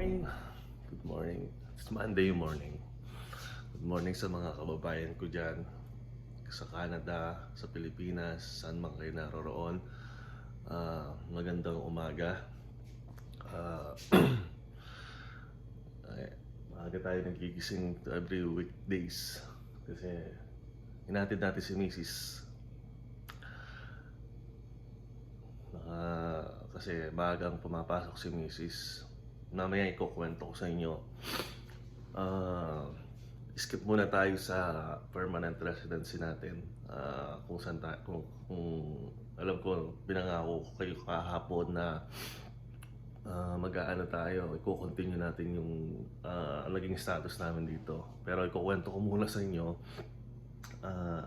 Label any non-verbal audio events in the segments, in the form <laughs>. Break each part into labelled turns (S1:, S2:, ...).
S1: morning. Good morning. It's Monday morning. Good morning sa mga kababayan ko dyan. Sa Canada, sa Pilipinas, saan man kayo naroroon. Ah, magandang umaga. <clears throat> Ay, maaga tayo nagigising every weekdays. Kasi hinatid natin si Mrs. Naka, kasi maagang pumapasok si Mrs. Mamaya ikukwento ko sa inyo. Ah, skip muna tayo sa permanent residency natin. Ah, kung saan ta- kung, kung alam ko pinangako ko kayo kahapon na ah, mag-aano tayo, i-continue natin yung ah, naging status namin dito. Pero ikukwento ko muna sa inyo. ah,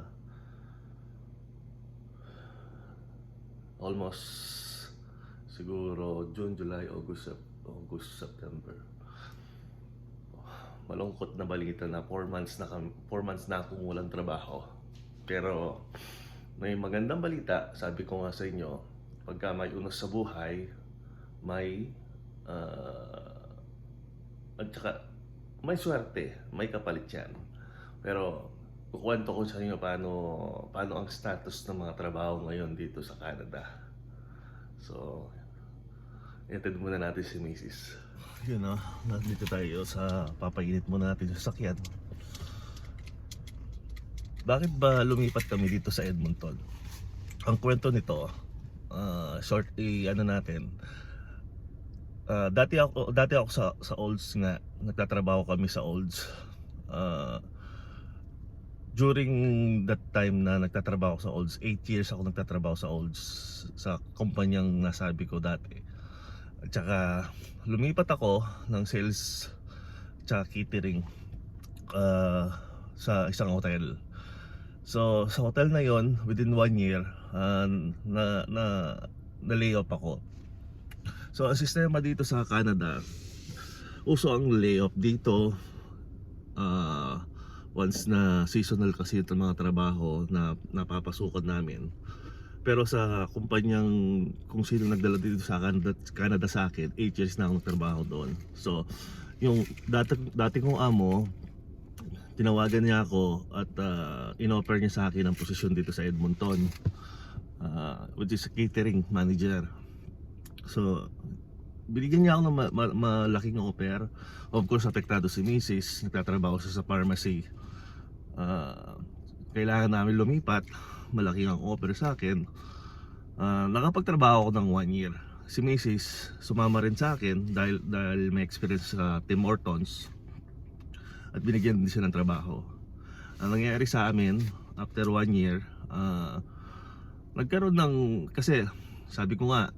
S1: almost siguro June, July, August, August, September. Malungkot na balita na 4 months na 4 months na akong walang trabaho. Pero may magandang balita, sabi ko nga sa inyo, pagka may unos sa buhay, may ah, at saka may swerte, may kapalit yan. Pero kukwento ko sa inyo paano, paano ang status ng mga trabaho ngayon dito sa Canada. So, Iatid muna natin si Mrs. Yun o, nandito tayo sa papainit muna natin sa sakyan. Bakit ba lumipat kami dito sa Edmonton? Ang kwento nito, ah, short i ano natin. Ah, dati ako dati ako sa sa Olds nga, nagtatrabaho kami sa Olds. Ah, during that time na nagtatrabaho sa Olds, 8 years ako nagtatrabaho sa Olds sa kumpanyang nasabi ko dati. At saka lumipat ako ng sales tsaka catering uh, sa isang hotel. So sa hotel na yon within one year uh, na na na layoff ako. So ang sistema dito sa Canada uso ang layoff dito uh, once na seasonal kasi itong mga trabaho na napapasukan namin. Pero sa kumpanyang kung sino nagdala dito sa Canada, Canada sa akin, 8 years na akong nagtrabaho doon. So, yung dati, dati kong amo, tinawagan niya ako at uh, in-offer niya sa akin ang posisyon dito sa Edmonton, uh, which is catering manager. So, binigyan niya ako ng ma- ma- malaking offer. Of course, apektado si Mrs. Nagtatrabaho siya sa pharmacy. Uh, kailangan namin lumipat malaki ang offer sa akin. Ah, nakapagtrabaho ako ng one year. Si Mrs. sumama rin sa akin dahil, dahil may experience sa Tim Hortons at binigyan din siya ng trabaho. Ang nangyari sa amin, after one year, ah, nagkaroon ng, kasi sabi ko nga,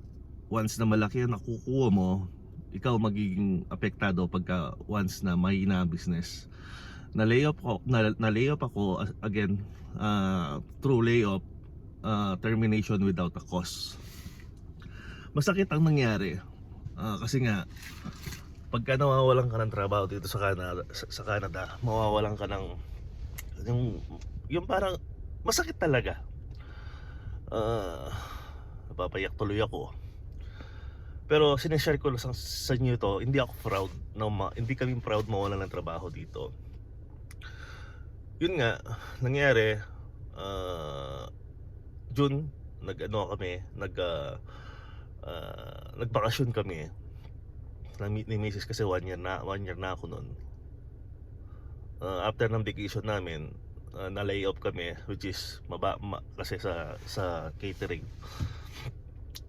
S1: once na malaki ang nakukuha mo, ikaw magiging apektado pagka once na mahina ang business na layoff ako na, na layoff ako again uh, through layoff uh, termination without a cause. Masakit ang nangyari Ah, kasi nga pagka nawawalan ka ng trabaho dito sa Canada sa, Canada mawawalan ka ng yung yung parang masakit talaga. Ah, napapayak tuloy ako. Pero sinishare ko lang sa, sa inyo ito hindi ako proud na ma, hindi kami proud mawalan ng trabaho dito yun nga nangyari ah, June nag ano kami nag ah, ah, nagbakasyon kami. Na ni Mrs. kasi one year na one year na ako noon Ah, after ng vacation namin ah, na lay off kami which is maba, ma, kasi sa sa catering.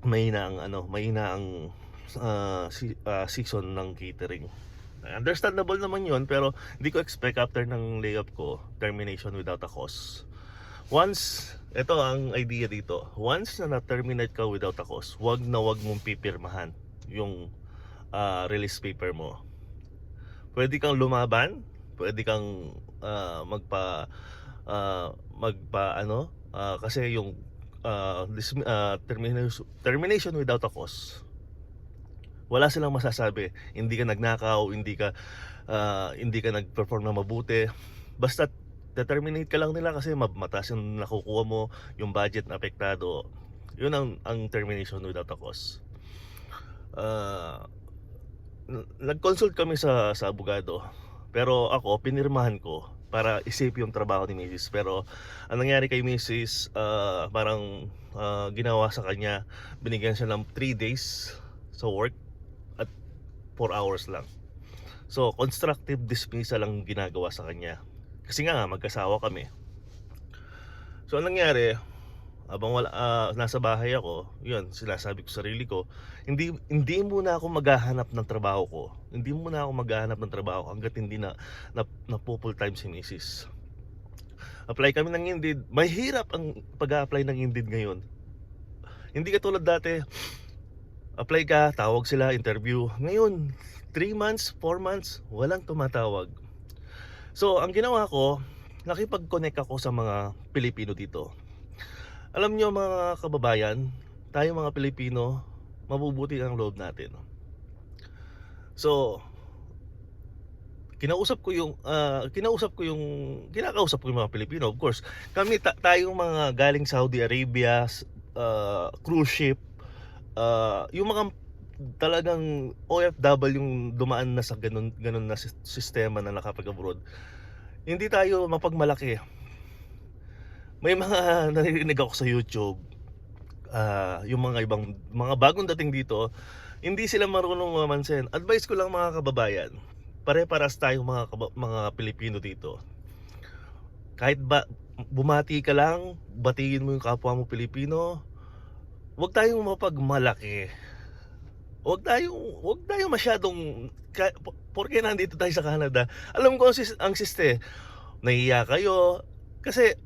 S1: Mahina ang ano mahina ang ah, si, ah, season ng catering understandable naman yun pero hindi ko expect after ng layoff ko termination without a cause. Once ito ang idea dito. Once na na-terminate ka without a cause wag na wag mong pipirmahan yung ah, release paper mo. Pwede kang lumaban pwede kang ah, magpa ah, magpa ano ah, kasi yung ah, dis- ah, termination, termination without a cause wala silang masasabi hindi ka nagnakaw hindi ka ah, hindi ka nag-perform na mabuti basta determinate ka lang nila kasi ma- mataas yung nakukuha mo yung budget na apektado yun ang, ang termination without a cause n- nag-consult kami sa sa abogado. Pero ako pinirmahan ko para isip yung trabaho ni Mrs. Pero ang nangyari kay Mrs. ah, parang ah, ginawa sa kanya, binigyan siya ng 3 days sa work 4 hours lang. So, constructive dismissal lang ginagawa sa kanya. Kasi nga, mag-asawa kami. So, ang nangyari, habang wala, ah, nasa bahay ako, yun, sinasabi ko sa sarili ko, hindi, hindi muna ako maghahanap ng trabaho ko. Hindi muna ako maghahanap ng trabaho hanggat hindi na, na, na full time si Mrs. Apply kami ng Indeed. Mahirap ang pag-apply ng Indeed ngayon. Hindi katulad dati, apply ka, tawag sila, interview. Ngayon, 3 months, 4 months, walang tumatawag. So, ang ginawa ko, nakipag-connect ako sa mga Pilipino dito. Alam nyo mga kababayan, tayo mga Pilipino, mabubuti ang loob natin. So, kinausap ko yung ah, kinausap ko yung kinakausap ko yung mga Pilipino of course kami ta- tayong mga galing Saudi Arabia ah, cruise ship ah, yung mga talagang OFW yung dumaan na sa ganun ganun na sis- sistema na nakapag-abroad hindi tayo mapagmalaki may mga <laughs> naririnig ako sa YouTube ah, yung mga ibang mga bagong dating dito hindi sila marunong mamansin advice ko lang mga kababayan pare-paras tayong mga mga Pilipino dito. Kahit ba bumati ka lang, batiin mo yung kapwa mo Pilipino, huwag tayong mapagmalaki. Huwag tayong huwag tayong masyadong ka, po- porke nandito tayo sa Canada. Alam ko ang, ang siste, nahiya kayo kasi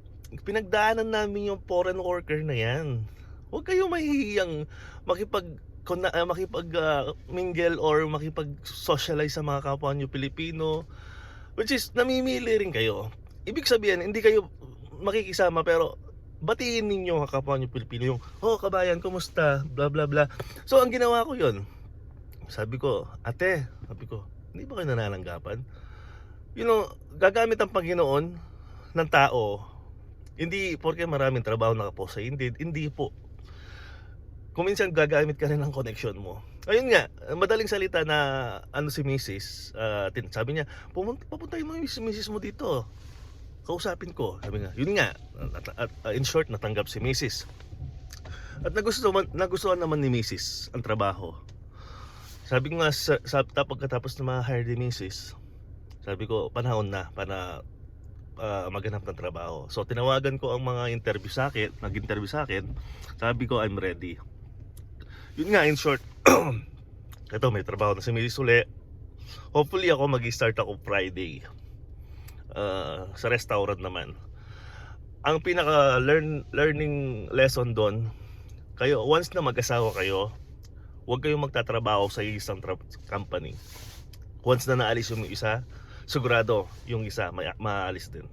S1: pinagdaanan namin yung foreign worker na yan. Huwag kayong mahihiyang makipag kung na, ah, makipag ah, mingle or makipag socialize sa mga kapwa nyo Pilipino which is namimili rin kayo ibig sabihin hindi kayo makikisama pero batiin ninyo kapwa nyo Pilipino yung oh kabayan kumusta bla bla bla so ang ginawa ko yun sabi ko ate sabi ko hindi ba kayo nanananggapan you know gagamit ang Panginoon ng tao hindi porke maraming trabaho nakapost sa Indeed hindi po kung minsan gagamit ka rin ng connection mo. Ayun nga, madaling salita na ano si Mrs. ah, tin- sabi niya, pumunta, papuntahin mo yung Mrs. mo dito. Kausapin ko. Sabi nga, yun nga, at, at- ah, in short, natanggap si Mrs. At nagustuhan, nagustuhan naman ni Mrs. ang trabaho. Sabi ko nga, sa, sa, tap- pagkatapos na ma-hire ni Mrs., sabi ko, panahon na para ah, maghanap ng trabaho. So, tinawagan ko ang mga interview sa akin, nag-interview sa akin, sabi ko, I'm ready. Yun nga, in short, <clears throat> ito may trabaho na si Mrs. uli. Hopefully ako mag-start ako Friday. Uh, sa restaurant naman. Ang pinaka learn learning lesson doon, kayo once na mag-asawa kayo, huwag kayong magtatrabaho sa isang company. Once na naalis yung isa, sigurado yung isa ma- maalis din.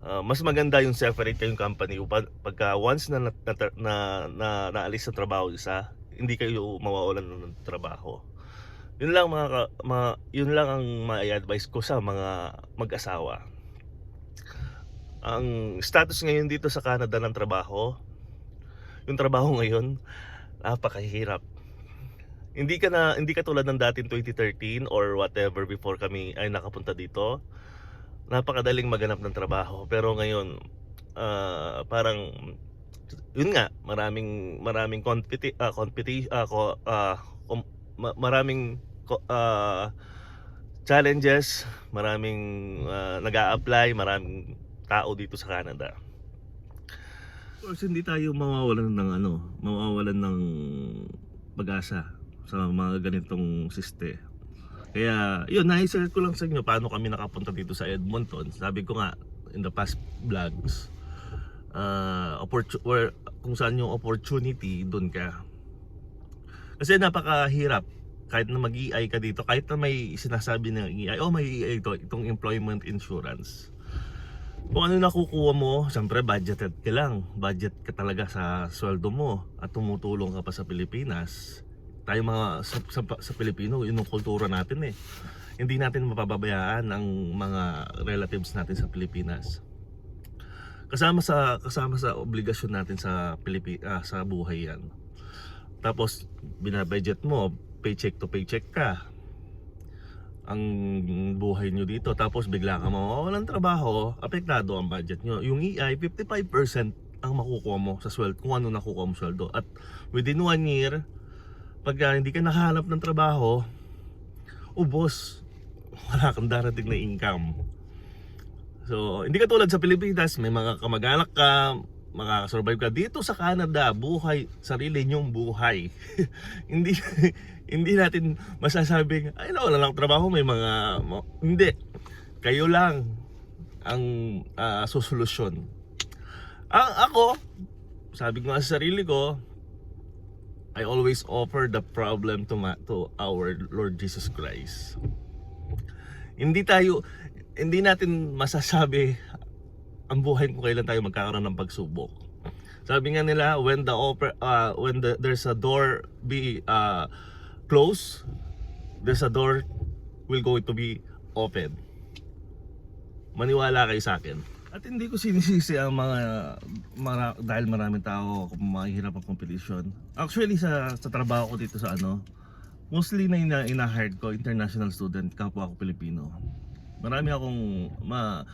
S1: Uh, mas maganda yung separate kayong company pagka once na, na, na, na naalis sa trabaho isa, hindi kayo mawawalan ng trabaho. Yun lang mga, mga yun lang ang mai-advise ko sa mga mag-asawa. Ang status ngayon dito sa Canada ng trabaho, yung trabaho <laughs> ngayon, napakahirap. Hindi ka na hindi ka tulad ng dating 2013 or whatever before kami ay nakapunta dito napakadaling maganap ng trabaho pero ngayon ah, parang yun nga maraming maraming competi ah, competi ah, ko, kom- ma- maraming ah, challenges maraming ah, nag-a-apply maraming tao dito sa Canada of course hindi tayo mawawalan ng ano mawawalan ng pag-asa sa mga ganitong siste kaya, yun, na-share ko lang sa inyo paano kami nakapunta dito sa Edmonton. Sabi ko nga, in the past vlogs, uh, opportu- where, kung saan yung opportunity, doon ka. Kasi napakahirap. Kahit na mag-EI ka dito, kahit na may sinasabi ng EI, oh may EI ito, itong employment insurance. Kung ano nakukuha mo, siyempre budgeted ka lang. Budget ka talaga sa sweldo mo at tumutulong ka pa sa Pilipinas tayo mga sa, sa, sa Pilipino, yun yung kultura natin eh. Hindi natin mapababayaan ang mga relatives natin sa Pilipinas. Kasama sa kasama sa obligasyon natin sa Pilipi ah, sa buhay 'yan. Tapos binabudget mo, paycheck to paycheck ka ang buhay nyo dito tapos bigla ka mawawalan trabaho, apektado ang budget nyo. Yung EI, 55% ang makukuha mo sa sweldo, kung ano nakukuha mo sweldo. At within one year, pag ah, hindi ka nakahanap ng trabaho, ubos, <laughs> wala kang darating na income. So, hindi ka tulad sa Pilipinas, may mga kamag-anak ka, makakasurvive ka dito sa Canada, buhay, sarili nyong buhay. <laughs> hindi hindi natin masasabing, ay na, wala lang trabaho, may mga, mo-" hindi. Kayo lang ang ah, susolusyon. Ang ako, sabi ko sa sarili ko, I always offer the problem to, ma- to our Lord Jesus Christ. Hindi tayo, hindi natin masasabi ang buhay kung kailan tayo magkakaroon ng pagsubok. Sabi nga nila, when the offer, uh, when the, there's a door be uh, closed, there's a door will go to be open. Maniwala kayo sa akin. At hindi ko sinisisi ang mga, mara, dahil maraming tao kung mahihirap ang competition. Actually sa sa trabaho ko dito sa ano, mostly na ina, ina-hired ko international student, kapwa ako Pilipino. Marami akong ma,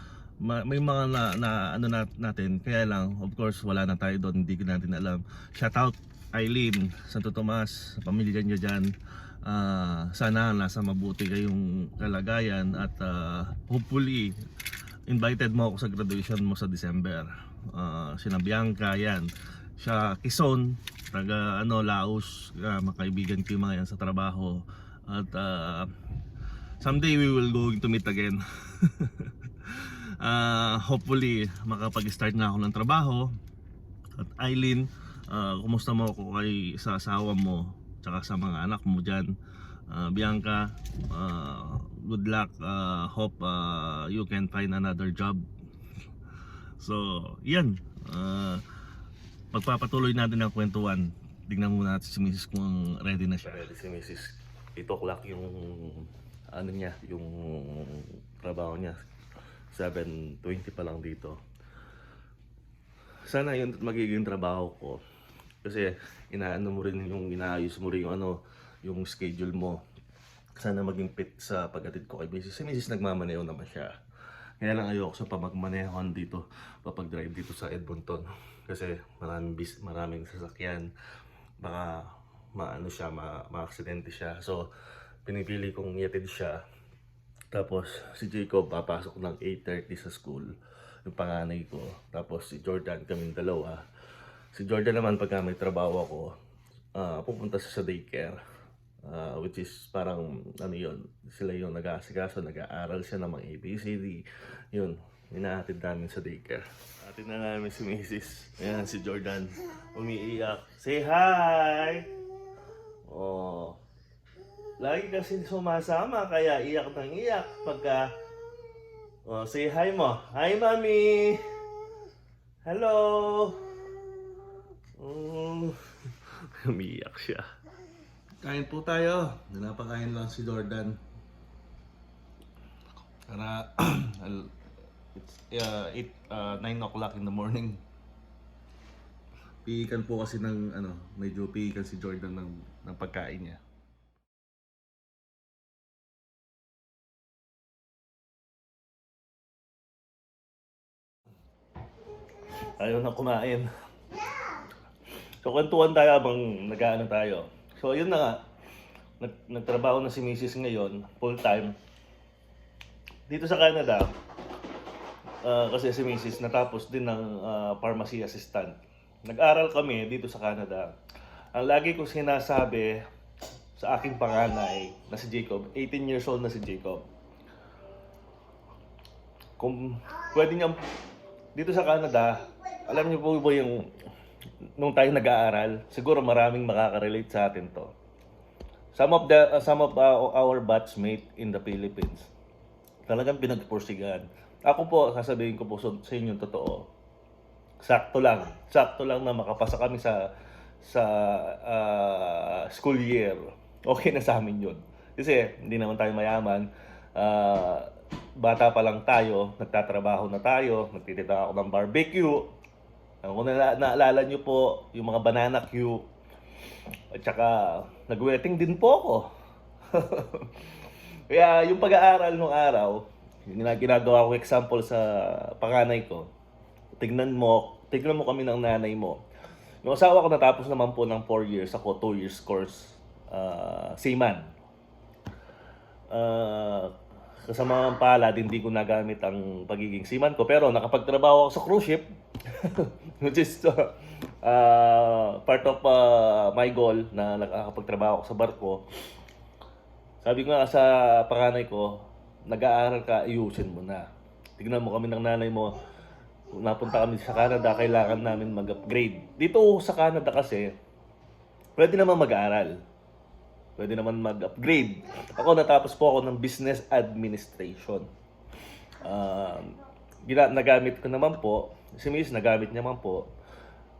S1: ma- may mga na, na ano na, natin. Kaya lang of course wala na tayo doon. Hindi natin alam. Shout out Eileen Santo Tomas pamilya niyo diyan sana nasa mabuti kayong kalagayan at ah, hopefully invited mo ako sa graduation mo sa December. Uh, sina Bianca yan. Siya Kison taga ano Laos. Uh, makaibigan ko yung mga yan sa trabaho. At ah, someday we will going to meet again <laughs> Ah, hopefully makapag-start na ako ng trabaho. At Eileen ah, kumusta mo ako kay sa asawa mo tsaka sa mga anak mo dyan? Ah, Bianca ah, good luck. Ah, hope ah, you can find another job. So yan. Ah, pagpapatuloy natin ang kwentuhan. Tignan muna natin si Mrs. kung ready na siya. Ready si Mrs. 8 o'clock yung ano niya yung trabaho niya 7.20 pa lang dito. Sana yun magiging trabaho ko. Kasi inaano mo rin yung inaayos mo rin yung ano yung schedule mo. Sana maging fit sa paghatid ko kay Mrs. Si Mrs. nagmamaneho naman siya. Kaya lang ayoko sa pamagmanehoan dito papag-drive dito sa Edmonton. Kasi maraming bis, maraming sasakyan. Baka maano siya ma, ma-aksidente siya. So pinipili kong iatid siya tapos si Jacob papasok ng 8.30 sa school, yung panganay ko. Tapos si Jordan, kaming dalawa. Si Jordan naman pagka may trabaho ako, ah, pupunta siya sa daycare. Ah, which is parang ano yun, sila yung nag-aasikaso, nag-aaral siya ng mga ABCD. Yun, inaatid namin sa daycare. Atid na namin si Mrs. Ayan, si Jordan. Umiiyak. Say hi! Oh, Lagi kasi sumasama kaya iyak ng iyak pagka oh, say hi mo. Hi mami. Hello. Mm. <laughs> Umiiyak siya. Kain po tayo. Napakain lang si Jordan. Para <clears throat> it's uh, 8 uh, 9 o'clock in the morning. Piikan po kasi ng ano, medyo piikan si Jordan ng ng pagkain niya. Ayaw na kumain. So, kwentuhan tayo habang nag-ano tayo. So, yun na nga. Nag nagtrabaho na si Mrs. ngayon, full time. Dito sa Canada, ah, kasi si Mrs. natapos din ng ah, pharmacy assistant. Nag-aral kami dito sa Canada. Ang lagi kong sinasabi sa aking panganay na si Jacob, 18 years old na si Jacob. Kung pwede niyang dito sa Canada, alam niyo po ba yung nung tayo nag-aaral, siguro maraming makaka-relate sa atin to. Some of the uh, some of uh, our batchmate in the Philippines talagang pinagpursigan. Ako po, sasabihin ko po sa sa inyo totoo. Sakto lang. Sakto lang na makapasa kami sa sa ah, school year. Okay na sa amin yun. Kasi hindi naman tayo mayaman. Ah, bata pa lang tayo, nagtatrabaho na tayo, nagtitinda ako ng barbecue. Kung na, naalala nyo po, yung mga banana queue, At saka, nag-wedding din po ako. <laughs> Kaya yung pag-aaral nung araw, yung gina- ginagawa ko example sa panganay ko, tignan mo, tignan mo kami ng nanay mo. Yung asawa ko natapos naman po ng 4 years, ako 2 years course, uh, seaman. Uh, kasama ang palad, hindi ko nagamit ang pagiging seaman ko, pero nakapagtrabaho ako sa cruise ship, <laughs> which is uh, uh, part of uh, my goal na nakakapagtrabaho ako sa barko. Sabi ko nga sa panganay ko, nag-aaral ka, ayusin mo na. Tignan mo kami ng nanay mo, kung napunta kami sa Canada, kailangan namin mag-upgrade. Dito sa Canada kasi, pwede naman mag-aaral. Pwede naman mag-upgrade. Ako natapos po ako ng business administration. Gina- nagamit ko naman po, si Miss nagamit niya naman po.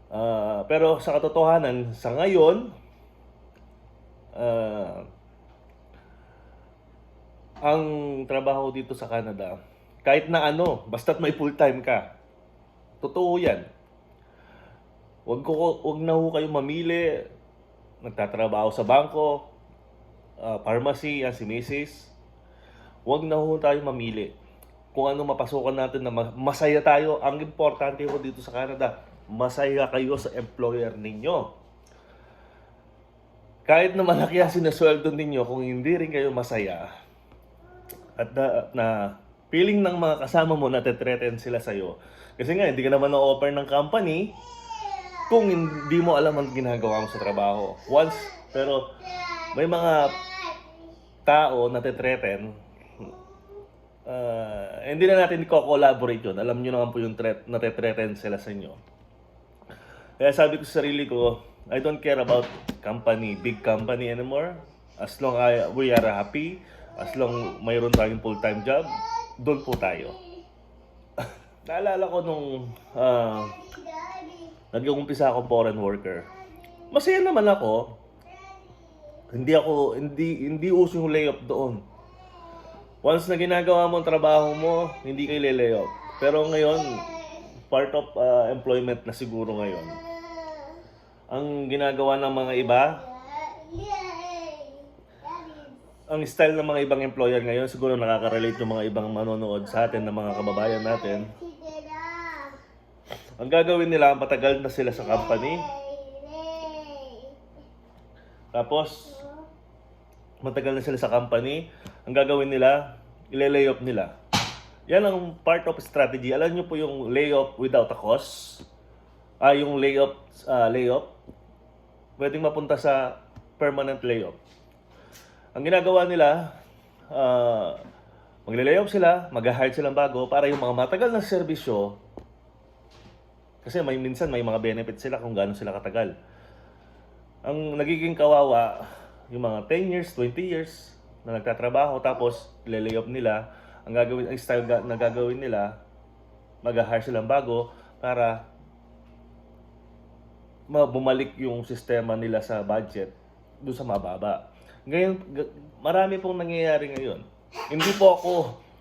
S1: Ah, pero sa katotohanan, sa ngayon, ah, ang trabaho dito sa Canada, kahit na ano, basta't may full-time ka, totoo yan. Huwag, ko, huwag na ho kayo mamili, nagtatrabaho sa bangko, ah, pharmacy, yan si Mrs. Huwag na ho tayo mamili. Kung ano mapasukan natin na ma- masaya tayo, ang importante ho dito sa Canada, masaya kayo sa employer ninyo. Kahit na malaki ang sinasweldo ninyo, kung hindi rin kayo masaya, at na, na feeling ng mga kasama mo na tetreten sila sa'yo. Kasi nga, hindi ka naman na-offer ng company kung hindi mo alam ang ginagawa mo sa trabaho. Once, pero may mga tao na tetreten, uh, hindi na natin i-collaborate yun. Alam nyo naman po yung threat, na tetreten sila sa inyo. Kaya sabi ko sa sarili ko, I don't care about company, big company anymore. As long I, we are happy, as long mayroon tayong full-time job, doon po tayo. <laughs> Naalala ko nung uh, nag-umpisa ako foreign worker. Masaya naman ako. Hindi ako, hindi, hindi uso yung layoff doon. Once na ginagawa mo ang trabaho mo, hindi kayo layoff. Pero ngayon, part of uh, employment na siguro ngayon. Ang ginagawa ng mga iba, ang style ng mga ibang employer ngayon, siguro nakaka-relate yung mga ibang manonood sa atin ng mga kababayan natin. Ang gagawin nila, matagal na sila sa company. Tapos, matagal na sila sa company. Ang gagawin nila, ile-layoff nila. Yan ang part of strategy. Alam niyo po yung layoff without a cause. Ah, yung layoff, ah, layoff. Pwedeng mapunta sa permanent layoff. Ang ginagawa nila, uh, magle-layoff sila, mag-hire silang bago para yung mga matagal na serbisyo, kasi may minsan may mga benefits sila kung gaano sila katagal. Ang nagiging kawawa, yung mga 10 years, 20 years na nagtatrabaho tapos le-layoff nila, ang gagawin ang style na gagawin nila, mag-hire silang bago para ma- bumalik yung sistema nila sa budget doon sa mababa. Ngayon, marami pong nangyayari ngayon. Hindi po ako,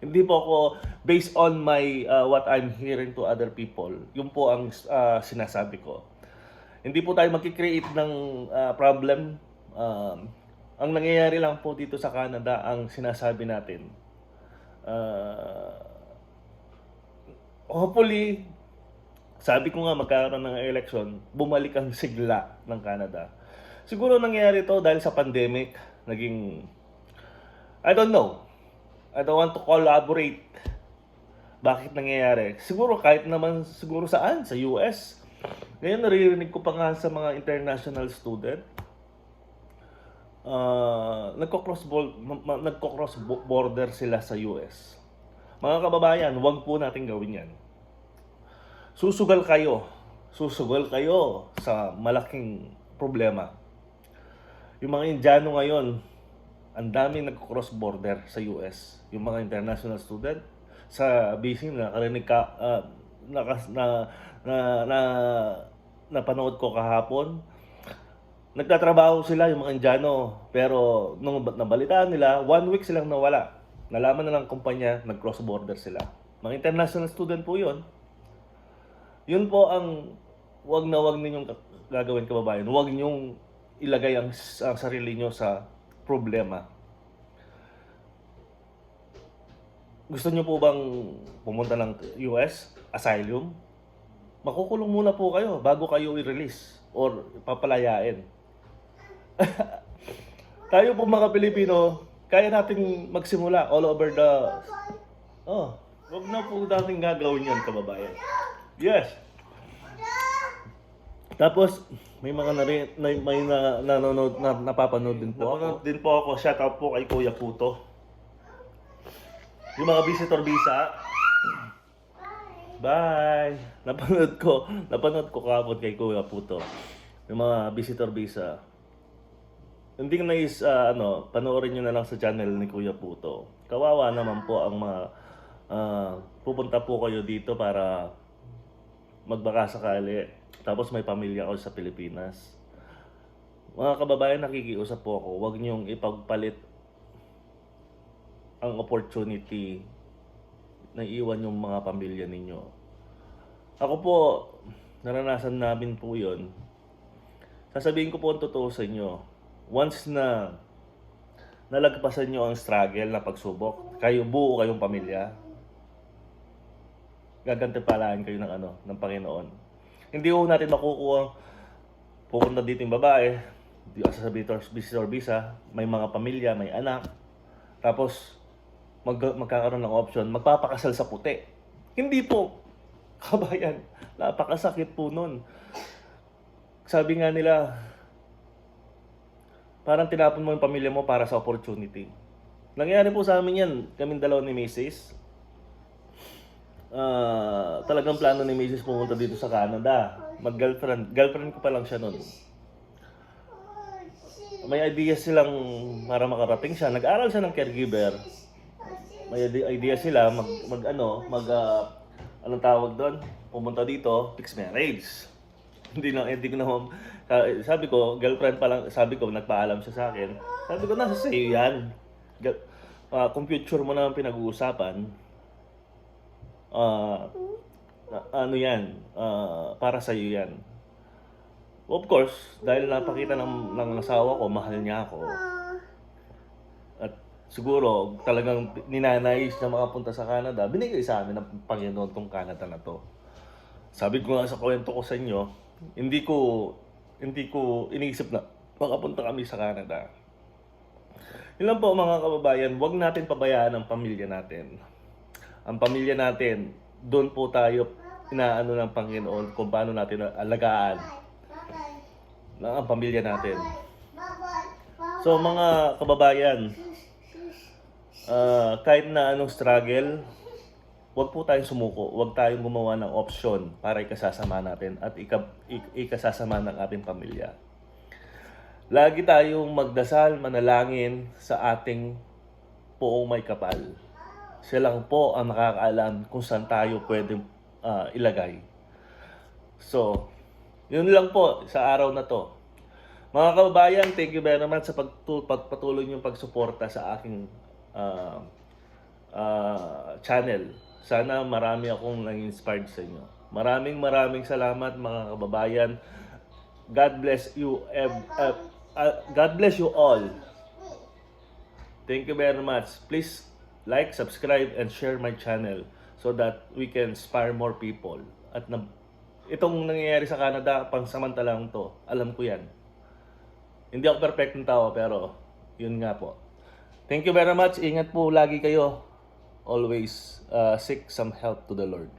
S1: hindi po ako based on my uh, what I'm hearing to other people. Yun po ang uh, sinasabi ko. Hindi po tayo magki-create ng uh, problem. Um, ang nangyayari lang po dito sa Canada, ang sinasabi natin. Uh, hopefully, sabi ko nga magkaroon ng election, bumalik ang sigla ng Canada. Siguro nangyayari to dahil sa pandemic, naging I don't know. I don't want to collaborate. Bakit nangyayari? Siguro kahit naman siguro saan, sa US. Ngayon naririnig ko pa nga sa mga international student, uh, nagko-cross, nagko-cross bo- border sila sa US. Mga kababayan, huwag po natin gawin yan. Susugal kayo. Susugal kayo sa malaking problema. Yung mga Indiano ngayon, ang daming nag-cross border sa US. Yung mga international student sa BC nakarinig ka ah, nakas- na, na, na, napanood ko kahapon. Nagtatrabaho sila yung mga Indiano pero nung nabalitaan nila, one week silang nawala. Nalaman na ng kumpanya, nag-cross border sila. Mga international student po 'yon. Yun po ang wag na wag ninyong gagawin kababayan. Wag ninyong ilagay ang, ang sarili nyo sa problema. Gusto nyo po bang pumunta ng US, asylum? Makukulong muna po kayo bago kayo i-release or papalayain. <laughs> Tayo po mga Pilipino, kaya nating magsimula all over the... Oh, wag na po natin gagawin yan, kababayan. Yes. Tapos, may mga na, na may na, nanonood, na, napapanood din po ako. din po ako. Shout out po kay Kuya Puto. Yung mga visitor visa. Bye! Napanood ko, napanood ko kapon kay Kuya Puto. Yung mga visitor visa. Hindi ko nais, ah, ano, panoorin nyo na lang sa channel ni Kuya Puto. Kawawa naman po ang mga, ah, pupunta po kayo dito para magbaka sakali. Tapos may pamilya ako sa Pilipinas. Mga kababayan, nakikiusap po ako, huwag niyong ipagpalit ang opportunity na iwan yung mga pamilya ninyo. Ako po, naranasan namin po yon. Sasabihin ko po ang totoo sa inyo. Once na nalagpasan nyo ang struggle na pagsubok, kayo buo kayong pamilya, gagantipalaan kayo ng ano, ng Panginoon. Hindi ko natin makukuha pupunta dito yung babae, di sa visitor visa, may mga pamilya, may anak, tapos mag, magkakaroon ng option, magpapakasal sa puti. Hindi po, <laughs> kabayan, napakasakit po nun. Sabi nga nila, parang tinapon mo yung pamilya mo para sa opportunity. Nangyari po sa amin yan, kaming dalawa ni Mrs. Ah, talagang plano ni Mrs. pumunta dito sa Canada. Mag-girlfriend. Girlfriend ko pa lang siya noon. May idea silang para makarating siya. Nag-aral siya ng caregiver. May ide- idea sila mag, mag ano, mag ah, anong tawag doon? Pumunta dito, fixed marriage. Hindi na hindi ko na sa- sabi ko, girlfriend pa lang, sabi ko nagpaalam siya sa akin. Sabi ko nasa sa iyo 'yan. Ah, kung future mo na ang pinag-uusapan, na- ano 'yan? Ah, para sa iyo 'yan. Of course, dahil napakita ng, ng asawa ko, mahal niya ako. At siguro, talagang ninanais na makapunta sa Canada, binigay sa amin ng Panginoon tong Canada na to. Sabi ko nga sa kwento ko sa inyo, hindi ko hindi ko iniisip na makapunta kami sa Canada. Lang po mga kababayan, huwag natin pabayaan ang pamilya natin. Ang pamilya natin, doon po tayo inaano ng Panginoon kung paano natin alagaan ng ang pamilya natin. So mga kababayan, ah, kahit na anong struggle, huwag po tayong sumuko. Huwag tayong gumawa ng option para ikasasama natin at ika, ik- ikasasama ng ating pamilya. Lagi tayong magdasal, manalangin sa ating poong may kapal. Siya lang po ang nakakaalam kung saan tayo pwede ah, ilagay. So, yun lang po sa araw na to. Mga kababayan, thank you very much sa pagpatuloy niyong pagsuporta sa aking ah, ah, channel. Sana marami akong nang-inspired sa inyo. Maraming maraming salamat mga kababayan. God bless you. ev- ev- ah, God bless you all. Thank you very much. Please like, subscribe, and share my channel so that we can inspire more people. At na, itong nangyayari sa Canada, pangsamantala lang to. Alam ko yan. Hindi ako perfectong tao, pero yun nga po. Thank you very much. Ingat po lagi kayo. Always uh, seek some help to the Lord.